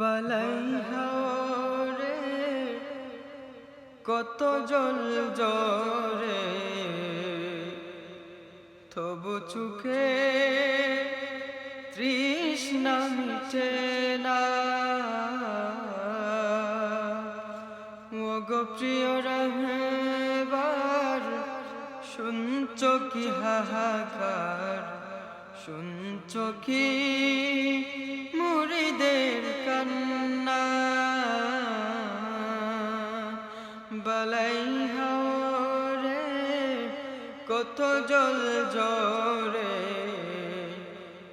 বালাই হাওরে কত জল জরে। তবু চুকে তৃষ্ণা মিটে না। ও গো প্রিয় রহবার, শুনছ কি হাহাকার? শুনছ কি মুরিদের কান্না। বালাই হাওরে কত জল জরে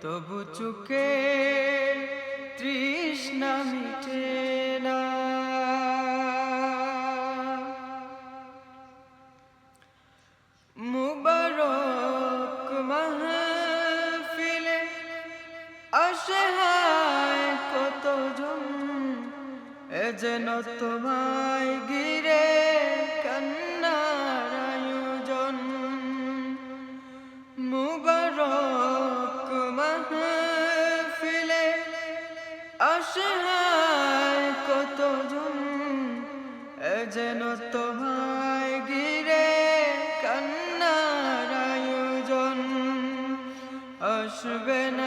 তবু চুকে তৃষ্ণা মিটে। যেন তোমায় গিরে কান্নার আয়োজন। মুবারক মাহফিলে আসে হায় কতজন যেন তোমায় গিরে কান্নার আয়োজন। আসবে না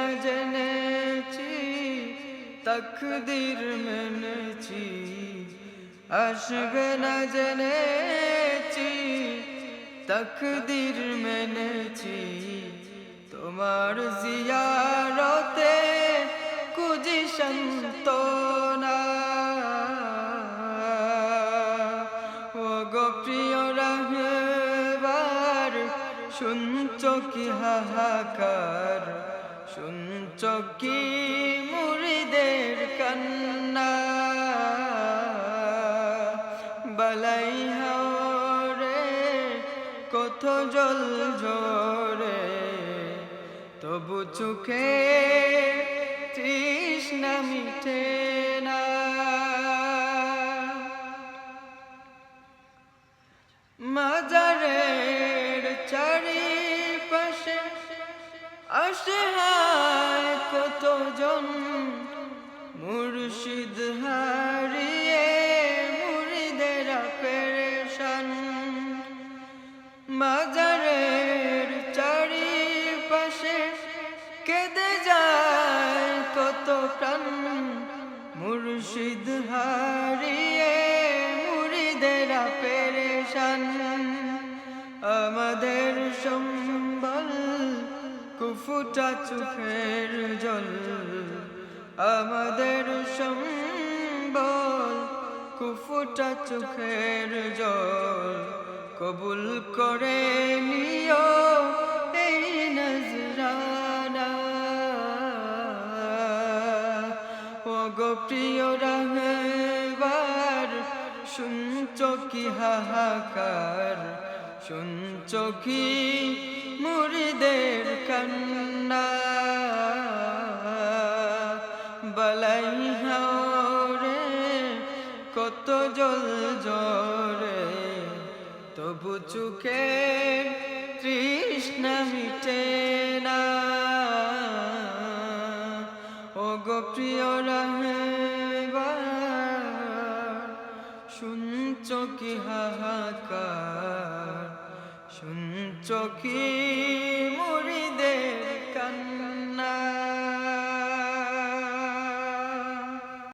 তকদির মেনেছি, আসবে না জেনেছি, তকদির মেনেছি। তোমার জিয়ারতে কুজি সন্তনা ও গো প্রিয় রহবার, শুনছ কি হাহাকার? শুনছ কি মুরিদের কান্না। বালাই হাওরে, কত জল ঝরে, তবু চোখে তৃষ্ণা মিটে না। মাজারের চারিপাশে আসে হায় কতজন মুর্শিদ হারিয়ে মুরিদেরা পেরেশান। মাজারের চারিপাশে কেঁদে যায় কত প্রাণ মুর্শিদ হারিয়ে কুফুটা চোখের জল। আমাদের সম্বল কুফুটা চোখের জল। কবুল করে নিও এই নজরানা। ও গো প্রিয় রহবার, শুনছ কি হাহাকার? শুনছ কি কত জল জরে তবু চুকে তৃষ্ণা মিটে না। ও গো প্রিয় শুনছ কি হাহাকার? শুনছ কি